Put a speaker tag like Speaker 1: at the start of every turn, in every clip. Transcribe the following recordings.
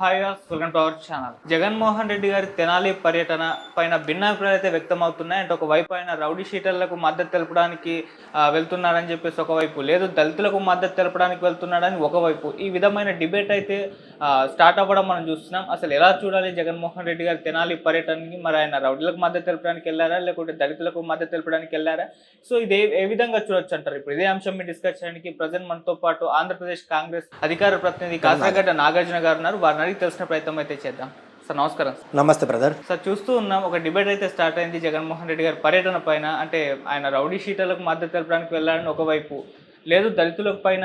Speaker 1: Hi welcome to our channel. Jaganmohan Reddy గారి తెనాలి పర్యటన పైన భిన్నాభిప్రాయాలు అయితే వ్యక్తం అవుతున్నాయి అంటే ఒకవైపు ఆయన రౌడీ షీటర్లకు మద్దతు తెలపడానికి వెళ్తున్నారని చెప్పేసి ఒకవైపు లేదు దళితులకు మద్దతు తెలపడానికి వెళ్తున్నాడని ఒకవైపు. ఈ విధమైన డిబేట్ అయితే స్టార్ట్ అవ్వడం మనం చూస్తున్నాం. అసలు ఎలా చూడాలి జగన్మోహన్ రెడ్డి గారి తెనాలి పర్యటనకి? మరి ఆయన రౌడీలకు మద్దతు తెలపడానికి వెళ్ళారా? లేకుంటే దళితులకు మద్దతు తెలపడానికి వెళ్ళారా? సో ఇది ఏ- ఏ విధంగా చూడొచ్చు అంటారు? ఇప్పుడు ఇదే అంశం మీద డిస్కస్ చేయడానికి ప్రజెంట్ మనతో పాటు ఆంధ్రప్రదేశ్ కాంగ్రెస్ అధికార ప్రతినిధి కాసరగడ్డ నాగార్జున గారు ఉన్నారు. వారిని అడిగి తెలిసిన ప్రయత్నం అయితే చేద్దాం. సార్ నమస్కారం
Speaker 2: నమస్తే బ్రదర్.
Speaker 1: సార్ చూస్తూ ఉన్నాం ఒక డిబేట్ అయితే స్టార్ట్ అయింది జగన్మోహన్ రెడ్డి గారి పర్యటన పైన. అంటే ఆయన రౌడీ షీటర్లకు మద్దతు తెలపడానికి వెళ్ళాలని ఒకవైపు లేదు దళితుల పైన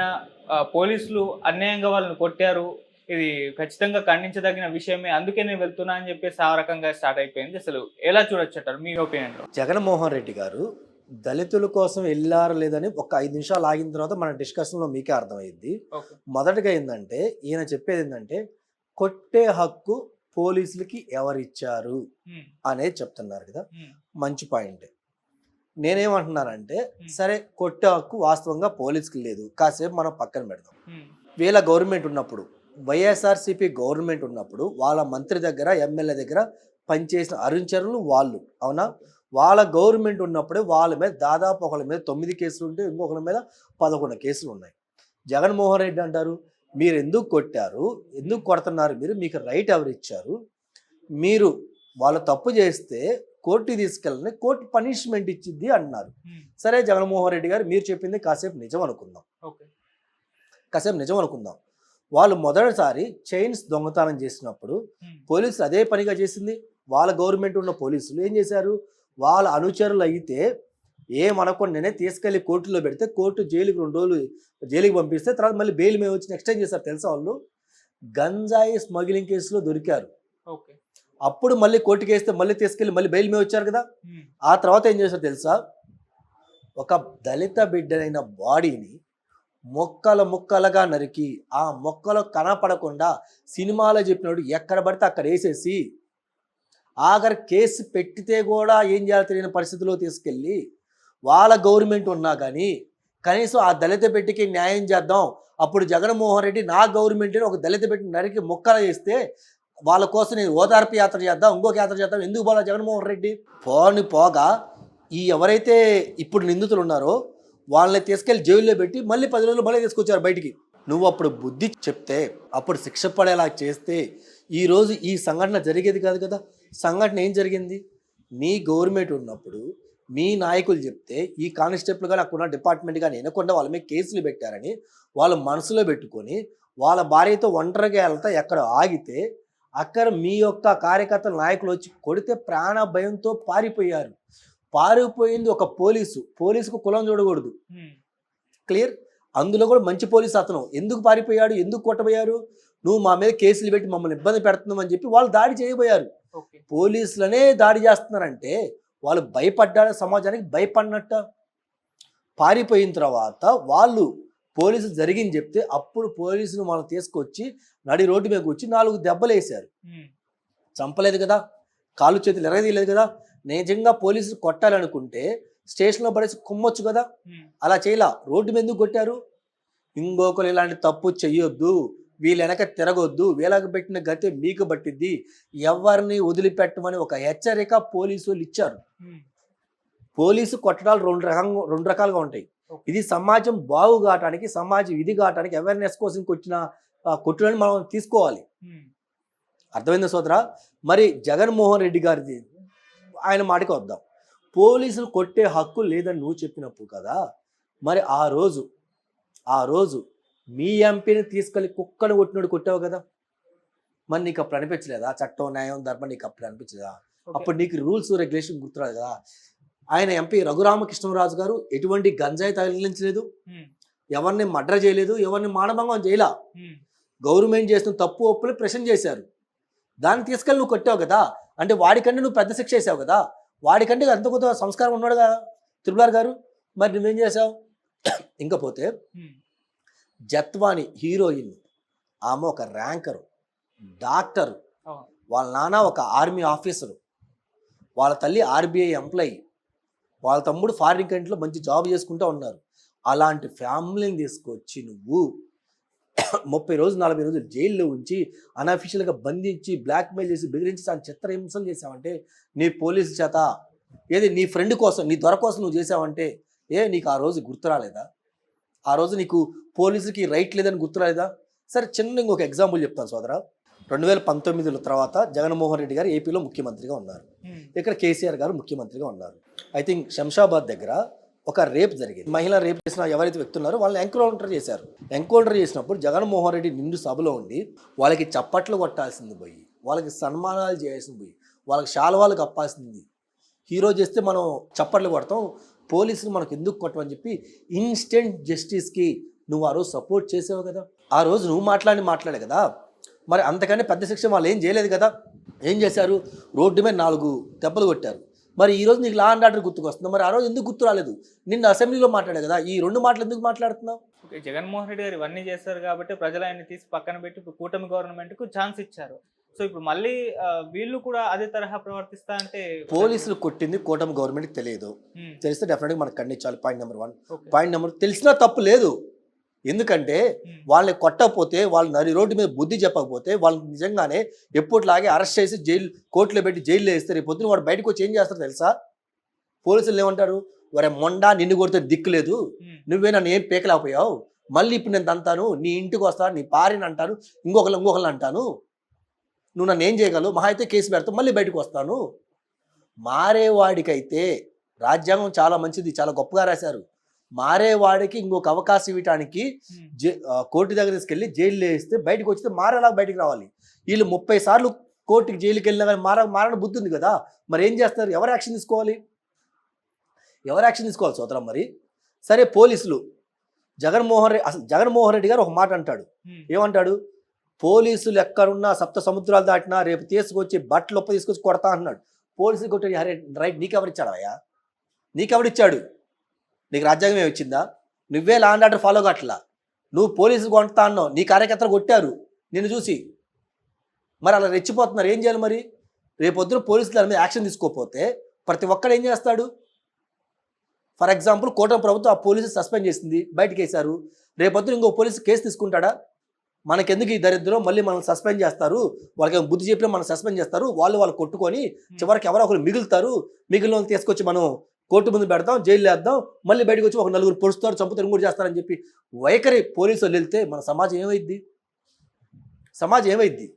Speaker 1: పోలీసులు అన్యాయంగా వాళ్ళని కొట్టారు. ఇది ఖచ్చితంగా ఖండించదగిన విషయమే. అందుకే నేను వెళ్తున్నా అని చెప్పేసి ఆ రకంగా స్టార్ట్ అయిపోయింది. అసలు ఎలా చూడొచ్చు అంటారు? మీ ఒపీనియన్లో
Speaker 2: జగన్మోహన్ రెడ్డి గారు దళితుల కోసం వెళ్ళారు లేదని ఒక ఐదు నిమిషాలు ఆగిన తర్వాత మన డిస్కషన్లో మీకే అర్థమైంది. మొదటగా ఏంటంటే ఈయన చెప్పేది ఏంటంటే కొట్టే హక్కు పోలీసులకి ఎవరిచ్చారు? అనేది చెప్తున్నారు కదా. మంచి పాయింట్. నేనేమంటున్నానంటే సరే కొట్టే హక్కు వాస్తవంగా పోలీసుకి లేదు. కాసేపు మనం పక్కన పెడదాం. వీళ్ళ గవర్నమెంట్ ఉన్నప్పుడు వైఎస్ఆర్సీపీ గవర్నమెంట్ ఉన్నప్పుడు వాళ్ళ మంత్రి దగ్గర ఎమ్మెల్యే దగ్గర పనిచేసిన అరుంచరులు వాళ్ళు అవునా? వాళ్ళ గవర్నమెంట్ ఉన్నప్పుడే వాళ్ళ మీద దాదాపు ఒకళ్ళ మీద తొమ్మిది కేసులు ఉంటే ఇంకొకరి మీద పదకొండు కేసులు ఉన్నాయి. జగన్మోహన్ రెడ్డి అంటారు మీరు ఎందుకు కొట్టారు? ఎందుకు కొడుతున్నారు? మీరు మీకు రైట్ ఎవరు ఇచ్చారు? మీరు వాళ్ళు తప్పు చేస్తే కోర్టుకి తీసుకెళ్ళని కోర్టు పనిష్మెంట్ ఇచ్చింది అన్నారు. సరే జగన్మోహన్ రెడ్డి గారు మీరు చెప్పింది కాసేపు నిజం అనుకుందాం.
Speaker 1: ఓకే.
Speaker 2: కాసేపు నిజం అనుకుందాం. వాళ్ళు మొదటిసారి చైన్స్ దొంగతనం చేసినప్పుడు పోలీసులు అదే పనిగా చేసింది. వాళ్ళ గవర్నమెంట్ ఉన్న పోలీసులు ఏం చేశారు? వాళ్ళ అనుచరులు అయితే ఏమనకుండానే తీసుకెళ్ళి కోర్టులో పెడితే కోర్టు జైలుకి రెండు రోజులు జైలుకి పంపిస్తే తర్వాత మళ్ళీ బెయిల్ మేము వచ్చి ఎక్స్టెండ్ చేశారు తెలుసా వాళ్ళు? గంజాయి స్మగ్లింగ్ కేసులో దొరికారు. అప్పుడు మళ్ళీ కోర్టుకి వేస్తే మళ్ళీ తీసుకెళ్ళి మళ్ళీ బెయిల్ మీద వచ్చారు కదా? ఆ తర్వాత ఏం చేశారు తెలుసా? ఒక దళిత బిడ్డనైన బాడీని మొక్కల ముక్కలుగా నరికి ఆ మొక్కలు కనపడకుండా సినిమాలో చెప్పినట్టు ఎక్కడ పడితే అక్కడ వేసేసి ఆఖరి కేసు పెట్టితే కూడా ఏం చేయాలో తెలియని పరిస్థితిలో తీసుకెళ్ళి వాళ్ళ గవర్నమెంట్ ఉన్నా కానీ కనీసం ఆ దళిత పెట్టికి న్యాయం చేద్దాం. అప్పుడు జగన్మోహన్ రెడ్డి నా గవర్నమెంట్ని ఒక దళిత పెట్టి నరికి మొక్కలు చేస్తే వాళ్ళ కోసం నేను ఓదార్పు యాత్ర చేద్దాం ఇంకొక యాత్ర చేద్దాం. ఎందుకు పోలా జగన్మోహన్ రెడ్డి? పోని పోగా ఈ ఎవరైతే ఇప్పుడు నిందితులు ఉన్నారో వాళ్ళని తీసుకెళ్ళి జైల్లో పెట్టి మళ్ళీ పది రోజులు మళ్ళీ తీసుకొచ్చారు బయటికి. నువ్వు అప్పుడు బుద్ధి చెప్తే అప్పుడు శిక్ష పడేలా చేస్తే ఈరోజు ఈ సంఘటన జరిగేది కాదు కదా. సంఘటన ఏం జరిగింది? నీ గవర్నమెంట్ ఉన్నప్పుడు మీ నాయకులు చెప్తే ఈ కానిస్టేబుల్ కానీ అక్కడ డిపార్ట్మెంట్ కానీ వినకుండా వాళ్ళ మీద కేసులు పెట్టారని వాళ్ళు మనసులో పెట్టుకొని వాళ్ళ భార్యతో ఒంటరిగా వెళ్తా ఎక్కడ ఆగితే అక్కడ మీ యొక్క కార్యకర్తల నాయకులు వచ్చి కొడితే ప్రాణ భయంతో పారిపోయారు. పారిపోయింది ఒక పోలీసు. పోలీసుకు కులం చూడకూడదు. క్లియర్? అందులో కూడా మంచి పోలీసు అతను. ఎందుకు పారిపోయాడు? ఎందుకు కొట్టబోయారు? నువ్వు మా మీద కేసులు పెట్టి మమ్మల్ని ఇబ్బంది పెడుతున్నావు అని చెప్పి వాళ్ళు దాడి చేయబోయారు. పోలీసులనే దాడి చేస్తున్నారంటే వాళ్ళు భయపడ్డారు సమాజానికి భయపడినట్ట పారిపోయిన తర్వాత వాళ్ళు పోలీసు జరిగింది చెప్తే అప్పుడు పోలీసులు మనం తీసుకొచ్చి నడి రోడ్డు మీద కూర్చి నాలుగు దెబ్బలు వేశారు. చంపలేదు కదా కాళ్ళు చేతులు ఎరగదీయలేదు కదా నిజంగా పోలీసులు కొట్టాలనుకుంటే స్టేషన్లో పడేసి కుమ్మొచ్చు కదా. అలా చేయలా రోడ్డు మీద ఎందుకు కొట్టారు? ఇంకొకరు ఇలాంటి తప్పు చెయ్యొద్దు వీళ్ళ వెనక తిరగొద్దు. వీళ్ళకి పెట్టిన గతి మీకు పట్టిద్ది. ఎవరిని వదిలిపెట్టమని ఒక హెచ్చరిక పోలీసు వాళ్ళు ఇచ్చారు పోలీసు కొట్టడాలు రెండు రకంగా రెండు రకాలుగా ఉంటాయి. ఇది సమాజం బాగు కావటానికి సమాజం ఇది కావటానికి అవేర్నెస్ కోసం వచ్చిన కొట్టుడని మనం తీసుకోవాలి. అర్థమైందా సోదరా? మరి జగన్మోహన్ రెడ్డి గారిది ఆయన మాటకి వద్దాం. పోలీసులు కొట్టే హక్కు లేదని నువ్వు చెప్పినప్పుడు కదా మరి ఆ రోజు ఆ రోజు మీ ఎంపీని తీసుకెళ్ళి కుక్కను కొట్టినోడు కొట్టావు కదా. మరి నీకు అప్పుడు అనిపించలేదా? చట్టం న్యాయం ధర్మం నీకు అప్పుడు అనిపించలేదా? అప్పుడు నీకు రూల్స్ రెగ్యులేషన్ గుర్తురాదు కదా. ఆయన ఎంపీ రఘురామకృష్ణరాజు గారు ఎటువంటి గంజాయి తగిలించలేదు. ఎవరిని మర్డర్ చేయలేదు ఎవరిని మానభంగం చేయలా. గవర్నమెంట్ చేసిన తప్పు ఒప్పులు ప్రశ్న చేశారు. దాన్ని తీసుకెళ్ళి నువ్వు కొట్టావు కదా. అంటే వాడికంటే నువ్వు పెద్ద శిక్ష వేసావు కదా. వాడికంటే అంత కొత్త సంస్కారం ఉన్నాడు కదా తిరుమలార్ గారు. మరి నువ్వేం చేసావు ఇంకపోతే జత్వాని హీరోయిన్. ఆమె ఒక ర్యాంకరు డాక్టరు. వాళ్ళ నాన్న ఒక ఆర్మీ ఆఫీసరు. వాళ్ళ తల్లి ఆర్బీఐ ఎంప్లాయీ. వాళ్ళ తమ్ముడు ఫారిన్ కంట్రీలో మంచి జాబ్ చేసుకుంటూ ఉన్నారు. అలాంటి ఫ్యామిలీని తీసుకొచ్చి నువ్వు ముప్పై రోజులు నలభై రోజులు జైల్లో ఉంచి అన్అఫీషియల్గా బంధించి బ్లాక్మెయిల్ చేసి బెదిరించి ఆయన చిత్రహింసలు చేసావంటే నీ పోలీసు చేత ఏది నీ ఫ్రెండ్ కోసం నీ దొర కోసం నువ్వు చేసావంటే ఏ నీకు ఆ రోజు గుర్తు రాలేదా? ఆ రోజు నీకు పోలీసుకి రైట్ లేదని గుర్తు రాలేదా సరే చిన్న ఇంకొక ఎగ్జాంపుల్ చెప్తాను సోదరా. రెండు వేల పంతొమ్మిదిలో తర్వాత జగన్మోహన్ రెడ్డి గారు ఏపీలో ముఖ్యమంత్రిగా ఉన్నారు. ఇక్కడ కేసీఆర్ గారు ముఖ్యమంత్రిగా ఉన్నారు. ఐ థింక్ శంషాబాద్ దగ్గర ఒక రేప్ జరిగింది. మహిళ రేప్ చేసిన ఎవరైతే వ్యక్తులు ఉన్నారో వాళ్ళని ఎంకౌంటర్ చేశారు. ఎంకౌంటర్ చేసినప్పుడు జగన్మోహన్ రెడ్డి నిండు సభలో ఉండి వాళ్ళకి చప్పట్లు కొట్టాల్సింది పోయి వాళ్ళకి సన్మానాలు చేయాల్సింది పోయి వాళ్ళకి శాలువాలు కప్పాల్సింది. హీరో చేస్తే మనం చప్పట్లు కొడతాం పోలీసులు మనకు ఎందుకు కొట్టమని చెప్పి ఇన్స్టెంట్ జస్టిస్కి నువ్వు ఆ రోజు సపోర్ట్ చేసావు కదా? ఆ రోజు నువ్వు మాట్లాడి మాట్లాడే కదా? మరి అంతకంటే పెద్ద శిక్ష వాళ్ళు ఏం చేయలేదు కదా? ఏం చేశారు? రోడ్డు మీద నాలుగు దెబ్బలు కొట్టారు. మరి ఈ రోజు నీకు లా అండ్ ఆర్డర్ గుర్తుకొస్తుంది. మరి ఆ రోజు ఎందుకు గుర్తు రాలేదు? నిన్న అసెంబ్లీలో మాట్లాడే కదా? ఈ రెండు మాటలు ఎందుకు మాట్లాడుతున్నావు?
Speaker 1: ఓకే జగన్మోహన్ రెడ్డి గారు ఇవన్నీ చేశారు కాబట్టి ప్రజలు ఆయన తీసి పక్కన పెట్టి కూటమి గవర్నమెంట్కు ఛాన్స్ ఇచ్చారు. సో ఇప్పుడు మళ్ళీ వీళ్ళు కూడా అదే తరహా ప్రవర్తిస్తా అంటే
Speaker 2: పోలీసులు కొట్టింది కూటమి గవర్నమెంట్కి తెలియదు. తెలిస్తే డెఫినెట్గా మనకు ఖండించాలి. Point number one. Point number తెలిసినా తప్పు లేదు. ఎందుకంటే వాళ్ళని కొట్టకపోతే వాళ్ళు నరి రోడ్డు మీద బుద్ధి చెప్పకపోతే వాళ్ళని నిజంగానే ఎప్పటిలాగే అరెస్ట్ చేసి జైలు కోర్టులో పెట్టి జైల్లో వేస్తే రేపు పొద్దున వాడు బయటకు వచ్చి ఏం చేస్తారు తెలుసా? పోలీసులు ఏమంటారు? వరే మొండా నిన్ను కొడితే దిక్కు లేదు.
Speaker 1: ఉమ్,
Speaker 2: నువ్వే నన్ను ఏం పేకలేకపోయావు మళ్ళీ ఇప్పుడు నేను తంతాను నీ ఇంటికి వస్తా నీ భార్యని అంటాను ఇంకొకరు ఇంకొకరు అంటాను. నువ్వు నన్ను ఏం చేయగలవు? మహా అయితే కేసు పెడతావు మళ్ళీ బయటకు వస్తాను. మారేవాడికైతే రాజ్యాంగం చాలా మంచిది చాలా గొప్పగా రాశారు. మారేవాడికి ఇంకొక అవకాశం ఇవ్వటానికి జై కోర్టు దగ్గర తీసుకెళ్ళి జైల్లో వేస్తే బయటకు వచ్చితే మారేలా బయటకు రావాలి. వీళ్ళు ముప్పై సార్లు కోర్టుకి జైలుకి వెళ్ళినా కానీ మార మారని బుద్ధి ఉంది కదా. మరి ఏం చేస్తారు? ఎవరు యాక్షన్ తీసుకోవాలి? ఎవరు యాక్షన్ తీసుకోవాలి సోదరం మరి? సరే పోలీసులు. జగన్మోహన్ రెడ్డి అసలు జగన్మోహన్ రెడ్డి గారు ఒక మాట అంటాడు. ఏమంటాడు? పోలీసులు ఎక్కడున్నా సప్త సముద్రాలు దాటినా రేపు తీసుకొచ్చి బట్టలు ఒప్ప తీసుకొచ్చి కొడతా అన్నాడు. పోలీసులు కొట్టాడు అరే రైట్ నీకెవరిచ్చాడు అయ్యా? నీకెవరిచ్చాడు? నీకు రాజ్యాంగం ఏమి ఇచ్చిందా? నువ్వే లాండ్ ఆర్డర్ ఫాలో కావట్లా? నువ్వు పోలీసులు కొంటా అన్నావు నీ కార్యకర్తలు కొట్టారు నిన్ను చూసి. మరి అలా రెచ్చిపోతున్నారు ఏం చేయాలి మరి? రేపొద్దున పోలీసులు దాని మీద యాక్షన్ తీసుకోకపోతే ప్రతి ఒక్కడు ఏం చేస్తాడు? ఫర్ ఎగ్జాంపుల్ కూటమి ప్రభుత్వం ఆ పోలీసు సస్పెండ్ చేసింది బయటకు వేశారు రేపొద్దున ఇంకో పోలీసు కేసు తీసుకుంటాడా? మనకెందుకు ఈ దరిద్రం? మళ్ళీ మనం సస్పెండ్ చేస్తారు. వాళ్ళకి బుద్ధి చెప్పినా మనం సస్పెండ్ చేస్తారు. వాళ్ళు వాళ్ళు కొట్టుకొని చివరికి ఎవరో ఒకరు మిగులుతారు. మిగిలిన తీసుకొచ్చి మనం కోర్టు ముందు పెడతాం జైలు వేద్దాం. మళ్ళీ బయటకు వచ్చి ఒక నలుగురు పొడుస్తారు చంపుతారు ఇంకోటి చేస్తారని చెప్పి వైఖరి పోలీసు వాళ్ళు వెళ్తే మన సమాజం ఏమైద్ది? సమాజం ఏమైద్ది?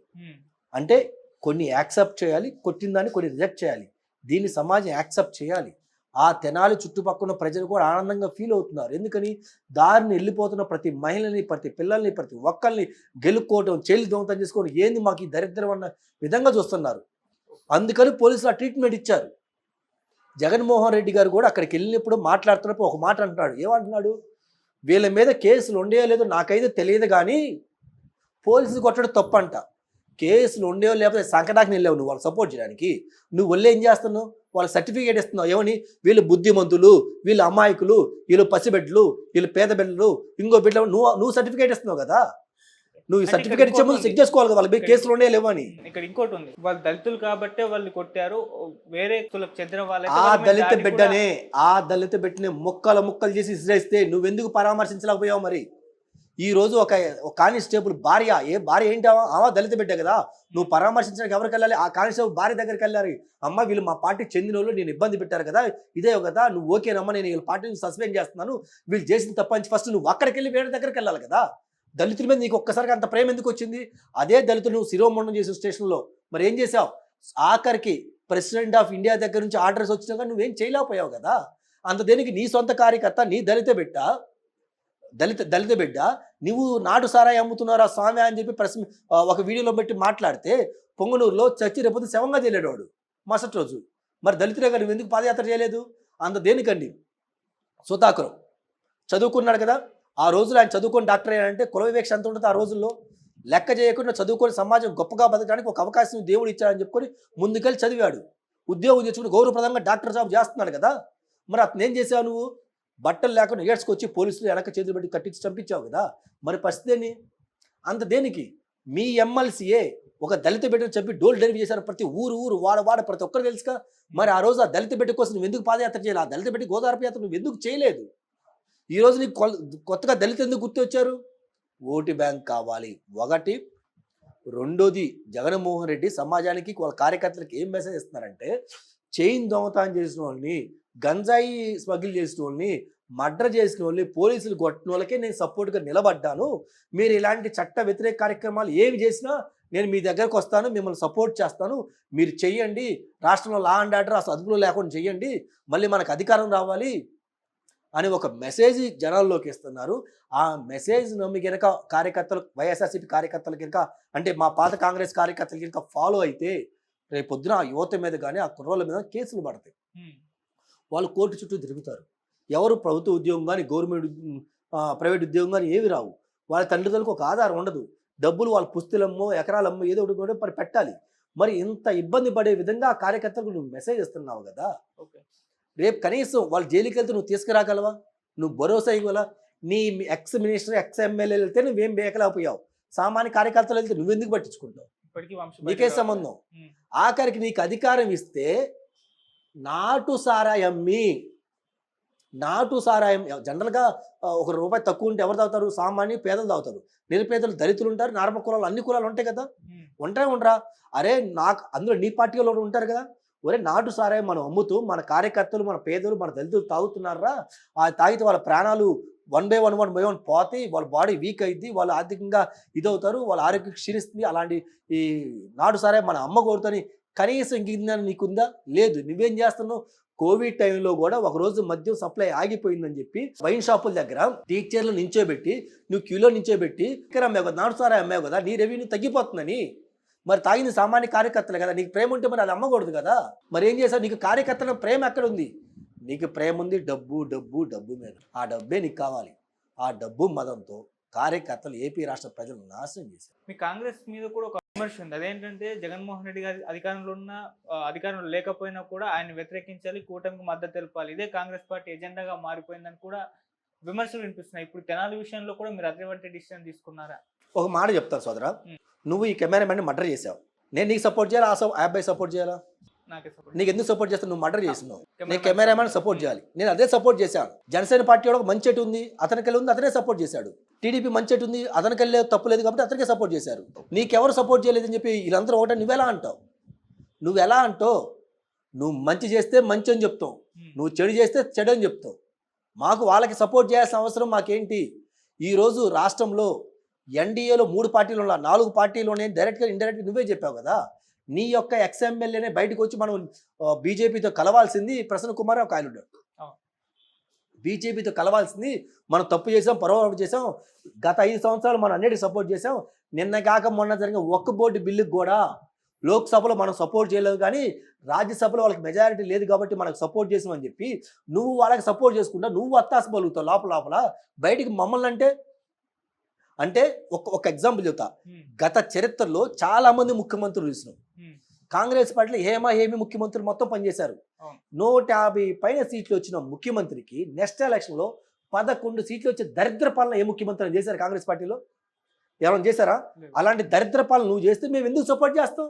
Speaker 2: అంటే కొన్ని యాక్సెప్ట్ చేయాలి కొట్టిన దాన్ని కొన్ని రిజెక్ట్ చేయాలి. దీన్ని సమాజం యాక్సెప్ట్ చేయాలి. ఆ తెనాలి చుట్టుపక్కల ప్రజలు కూడా ఆనందంగా ఫీల్ అవుతున్నారు. ఎందుకని? దారిని వెళ్ళిపోతున్న ప్రతి మహిళని ప్రతి పిల్లల్ని ప్రతి ఒక్కరిని గెలుక్కోవటం చేలి దొంగతనం చేసుకోవడం ఏంది మాకు ఈ దరిద్రం అన్న విధంగా చూస్తున్నారు. అందుకని పోలీసులు ఆ ట్రీట్మెంట్ ఇచ్చారు. జగన్మోహన్ రెడ్డి గారు కూడా అక్కడికి వెళ్ళినప్పుడు మాట్లాడుతున్నప్పుడు ఒక మాట అంటున్నాడు. ఏమంటున్నాడు? వీళ్ళ మీద కేసులు ఉండేయో లేదో నాకైతే తెలియదు కానీ పోలీసులు కొట్టడం తప్పంట. కేసులు ఉండేవో లేకపోతే సంకటాకి వెళ్ళావు నువ్వు వాళ్ళు సపోర్ట్ చేయడానికి. నువ్వు వెళ్ళి ఏం చేస్తున్నావు? వాళ్ళ సర్టిఫికేట్ ఇస్తున్నావు. ఏమని? వీళ్ళు బుద్ధిమంతులు వీళ్ళు అమాయకులు వీళ్ళు పసిబిడ్డలు వీళ్ళు పేద బిడ్డలు ఇంకో బిడ్డలు నువ్వు నువ్వు సర్టిఫికేట్ ఇస్తున్నావు కదా? నువ్వు ఈ సర్టిఫికేట్ ఇచ్చే ముందు చెక్ చేసుకోవాలి కదా వాళ్ళ మీద
Speaker 1: ఇక్కడ-
Speaker 2: కేసులు ఉన్నాయో లేవో అని
Speaker 1: ఇక్కడ ఇంకోటి ఉంది. వాళ్ళు దళితులు కాబట్టే వాళ్ళు కొట్టారు. వేరే కులకు చెందిన
Speaker 2: ఆ
Speaker 1: వాళ్ళ మీద
Speaker 2: దళిత బిడ్డనే ఆ దళిత బిడ్డని ముక్కలు ముక్కలు చేసి ఇసిరేస్తే నువ్వెందుకు పరామర్శించలేకపోయావు మరి? ఈ రోజు ఒక కానిస్టేబుల్ భార్య ఏ భార్య ఏంటి ఆమె? దళిత బిడ్డ కదా. నువ్వు పరామర్శించడానికి ఎవరికి వెళ్ళాలి? ఆ కానిస్టేబుల్ భార్య దగ్గరికి వెళ్ళారు అమ్మ వీళ్ళు మా పార్టీకి చెందిన వాళ్ళు నేను ఇబ్బంది పెట్టారు కదా. ఇదే కదా నువ్వు ఓకేనమ్మా నేను వీళ్ళ పార్టీని సస్పెండ్ చేస్తున్నాను. వీళ్ళు చేసిన తప్పని ఫస్ట్ నువ్వు అక్కడికి వెళ్ళి వేరే దగ్గరికి వెళ్ళాలి కదా. దళితుల మీద నీకు ఒక్కసారిగా అంత ప్రేమ ఎందుకు వచ్చింది? అదే దళితులు నువ్వు శిరోమండం చేసిన స్టేషన్లో. మరి ఏం చేసావు ఆఖరికి ప్రెసిడెంట్ ఆఫ్ ఇండియా దగ్గర నుంచి ఆర్డర్స్ వచ్చినాక నువ్వేం చేయలేకపోయావు కదా. అంత దేనికి నీ సొంత కార్యకర్త నీ దళిత బిడ్డ? దళిత దళిత బిడ్డ నువ్వు నాటు సారాయి అమ్ముతున్నారా స్వామి అని చెప్పి ప్రశ్న ఒక వీడియోలో పెట్టి మాట్లాడితే పొంగనూరులో చచ్చి రేపొద్దు శవంగా చేయలేడు మరుసటి రోజు. మరి దళితులే కానీ నువ్వు ఎందుకు పాదయాత్ర చేయలేదు? అంత దేనికండి? సుతాకురం. చదువుకున్నాడు కదా ఆ రోజులు ఆయన చదువుకొని డాక్టర్ అయ్యాడంటే కుల వివేక్ష ఎంత ఉంటుంది ఆ రోజుల్లో. లెక్క చేయకుండా చదువుకొని సమాజం గొప్పగా బతకడానికి ఒక అవకాశం దేవుడు ఇచ్చాడని చెప్పుకొని ముందుకెళ్ళి చదివాడు. ఉద్యోగం తెచ్చుకుని గౌరవప్రదంగా డాక్టర్ జాబ్ చేస్తున్నాడు కదా. మరి అతను ఏం చేసావు నువ్వు? బట్టలు లేకుండా ఏడ్చుకొచ్చి పోలీసులు వెనక చేతులు పెట్టి కట్టించి చంపించావు కదా. మరి పరిస్థితి ఏంటి? అంత దేనికి? మీ ఎమ్మెల్సీఏ ఒక దళిత బిడ్డను చెప్పి డోల్ డెలివరీ చేశారు ప్రతి ఊరు ఊరు వాడ వాడ ప్రతి ఒక్కరు తెలుసుగా. మరి ఆ రోజు ఆ దళిత బిడ్డ కోసం నువ్వు ఎందుకు పాదయాత్ర చేయాలి? ఆ దళిత బిడ్డ గోదావరి యాత్ర నువ్వు ఎందుకు చేయలేదు? ఈ నీకు కొత్తగా దళిత ఎందుకు గుర్తు వచ్చారు ఓటు బ్యాంక్ కావాలి. ఒకటి. రెండోది జగన్మోహన్ రెడ్డి సమాజానికి వాళ్ళ కార్యకర్తలకు ఏం మెసేజ్ ఇస్తున్నారంటే చైన్ దొంగతనం చేసిన వాళ్ళని గంజాయి స్మగ్గిల్ చేసిన వాళ్ళని మర్డర్ చేసిన వాళ్ళని పోలీసులు కొట్టిన వాళ్ళకే నేను సపోర్ట్గా నిలబడ్డాను. మీరు ఇలాంటి చట్ట వ్యతిరేక కార్యక్రమాలు ఏమి చేసినా నేను మీ దగ్గరకు వస్తాను మిమ్మల్ని సపోర్ట్ చేస్తాను. మీరు చెయ్యండి. రాష్ట్రంలో లా అండ్ ఆర్డర్ అసలు అదుపులో లేకుండా చెయ్యండి. మళ్ళీ మనకు అధికారం రావాలి అని ఒక మెసేజ్ జనాల్లోకి ఇస్తున్నారు. ఆ మెసేజ్ నమ్మి కనుక కార్యకర్తలు వైఎస్ఆర్సీపీ కార్యకర్తలు కనుక అంటే మా పాత కాంగ్రెస్ కార్యకర్తలు కనుక ఫాలో అయితే రేపు పొద్దున ఆ యువత మీద కానీ ఆ కుర్రోళ్ళ మీద కేసులు పడతాయి. వాళ్ళు కోర్టు చుట్టూ తిరుగుతారు. ఎవరు ప్రభుత్వ ఉద్యోగం కానీ గవర్నమెంట్ ప్రైవేట్ ఉద్యోగం కానీ ఏవి రావు. వాళ్ళ తండ్రిదండ్రులకు ఒక ఆధారం ఉండదు. డబ్బులు వాళ్ళ పుస్తులమ్మో ఎకరాలమ్మో ఏదో ఒకటి కూడా మరి పెట్టాలి. మరి ఇంత ఇబ్బంది పడే విధంగా ఆ కార్యకర్తలకు నువ్వు మెసేజ్ ఇస్తున్నావు కదా.
Speaker 1: ఓకే.
Speaker 2: రేపు కనీసం వాళ్ళు జైలుకి వెళ్తే నువ్వు తీసుకురాగలవా? నువ్వు భరోసా ఇవ్వాలా? నీ ఎక్స్ మినిస్టర్ ఎక్స్ ఎమ్మెల్యేలు వెళ్తే నువ్వేం బేకలేకపోయావు సామాన్య కార్యకర్తలు వెళ్తే నువ్వెందుకు పట్టించుకుంటావు? నీకే సంబంధం. ఆఖరికి నీకు అధికారం ఇస్తే నాటు సారాయమ్మి నాటు సారాయం జనరల్గా ఒక రూపాయి తక్కువ ఉంటే ఎవరు తాగుతారు? సామాన్య పేదలు తాగుతారు. నిరుపేదలు దళితులు ఉంటారు నార్మ కులాలు అన్ని కులాలు ఉంటాయి కదా. ఉంటాయి ఉండరా? అరే నాకు అందులో నీ పార్టీ వాళ్ళు ఉంటారు కదా? ఒరే నాటు సారాయం మనం అమ్ముతూ మన కార్యకర్తలు మన పేదలు మన దళితులు తాగుతున్నారా? ఆ తాగితే వాళ్ళ ప్రాణాలు one by one one by one పోతాయి వాళ్ళ బాడీ వీక్ అయింది వాళ్ళు ఆర్థికంగా ఇదవుతారు వాళ్ళ ఆరోగ్యం క్షీణిస్తుంది. అలాంటి ఈ నాటు సారాయం మన అమ్మ కోరుతని కనీసం ఇంక జ్ఞానం నీకుందా లేదు. నువ్వేం చేస్తున్నావు? కోవిడ్ టైంలో కూడా ఒక రోజు మద్యం సప్లై ఆగిపోయిందని చెప్పి వైన్ షాపుల దగ్గర టీచర్లు నించోబెట్టి నువ్వు క్యూలో నించోబెట్టి ఇక్కడ అమ్మావు కదా నాటు సారా అమ్మావు కదా నీ రెవెన్యూ తగ్గిపోతుందని. మరి తాగింది సామాన్య కార్యకర్తలు కదా నీకు ప్రేమ ఉంటే మరి అది అమ్మకూడదు కదా. మరి ఏం చేసావు నీకు కార్యకర్తల ప్రేమ ఎక్కడ ఉంది? నీకు ప్రేమ ఉంది డబ్బు డబ్బు డబ్బు మీద. ఆ డబ్బే నీకు కావాలి. ఆ డబ్బు మదంతో కార్యకర్తలు ఏపీ రాష్ట్ర ప్రజలు నాశనం చేశారు.
Speaker 1: మీ కాంగ్రెస్ మీద కూడా విమర్శ ఉంది. అదేంటంటే జగన్మోహన్ రెడ్డి గారి అధికారంలో ఉన్న అధికారంలో లేకపోయినా కూడా ఆయన వ్యతిరేకించాలి కూటమికి మద్దతు తెలపాలి. ఇదే కాంగ్రెస్ పార్టీ ఎజెండాగా మారిపోయిందని కూడా విమర్శలు వినిపిస్తున్నాయి. ఇప్పుడు తెనాలి విషయంలో కూడా మీరు అటువంటి డిసిషన్ తీసుకున్నారా?
Speaker 2: ఒక మాట చెప్తాను సోదరా. నువ్వు ఈ కెమెరామెన్ మర్డర్ చేసావు నేను నీకు సపోర్ట్ చేయాలా? ఆ అబ్బాయి సపోర్ట్ చేయాలా?
Speaker 1: నాకే
Speaker 2: ఎందుకు సపోర్ట్ చేస్తావు? నువ్వు మర్డర్ చేసినావు. నేను కెమెరామెన్. సపోర్ట్ చేయాలి. నేను అదే సపోర్ట్ చేశాను. జనసేన పార్టీ ఒక మంచి ఉంది. అతనికి ఉంది? అతనే సపోర్ట్ చేశాడు. టీడీపీ మంచి ఎటు ఉంది అతనికి వెళ్ళే తప్పు లేదు కాబట్టి అతనికే సపోర్ట్ చేశారు. నీకెవరు సపోర్ట్ చేయలేదని చెప్పి వీళ్ళందరూ ఒకటే నువ్వెలా అంటావు? నువ్వు ఎలా అంటావు? నువ్వు మంచి చేస్తే మంచి అని చెప్తావు. నువ్వు చెడు చేస్తే చెడు అని చెప్తావు. మాకు వాళ్ళకి సపోర్ట్ చేయాల్సిన అవసరం మాకేంటి? ఈరోజు రాష్ట్రంలో ఎన్డీఏలో మూడు పార్టీలు ఉన్నా నాలుగు పార్టీలోనే డైరెక్ట్గా ఇండైరెక్ట్గా నువ్వే చెప్పావు కదా? నీ యొక్క ఎక్స్ఎమ్మెల్యేనే బయటకు వచ్చి మనం బీజేపీతో కలవాల్సింది ప్రసన్న కుమార్ ఒక ఆయన. బీజేపీతో కలవాల్సింది మనం తప్పు చేసాం పొరపాటు చేసాం గత ఐదు సంవత్సరాలు మనం అన్నిటికీ సపోర్ట్ చేసాం నిన్న కాక మొన్న జరిగిన ఒక్క బోర్డు బిల్లుకి కూడా లోక్సభలో మనం సపోర్ట్ చేయలేదు కానీ రాజ్యసభలో వాళ్ళకి మెజారిటీ లేదు కాబట్టి మనకు సపోర్ట్ చేసామని చెప్పి నువ్వు వాళ్ళకి సపోర్ట్ చేసుకుంటా నువ్వు అత్తాస లోపల లోపల బయటికి మమ్మల్ని అంటే అంటే ఒక ఒక ఎగ్జాంపుల్ చెప్తా. గత చరిత్రలో చాలా మంది ముఖ్యమంత్రులు చూసినాం. కాంగ్రెస్ పార్టీలో హేమ హేమి ముఖ్యమంత్రులు మొత్తం పనిచేశారు. నూట యాభై పైన సీట్లు వచ్చిన ముఖ్యమంత్రికి నెక్స్ట్ ఎలక్షన్లో పదకొండు సీట్లు వచ్చే దరిద్ర పాలన ఏ ముఖ్యమంత్రి చేశారు కాంగ్రెస్ పార్టీలో? ఎవరైనా చేశారా. అలాంటి దరిద్ర పాలన నువ్వు చేస్తే మేము ఎందుకు సపోర్ట్ చేస్తాం?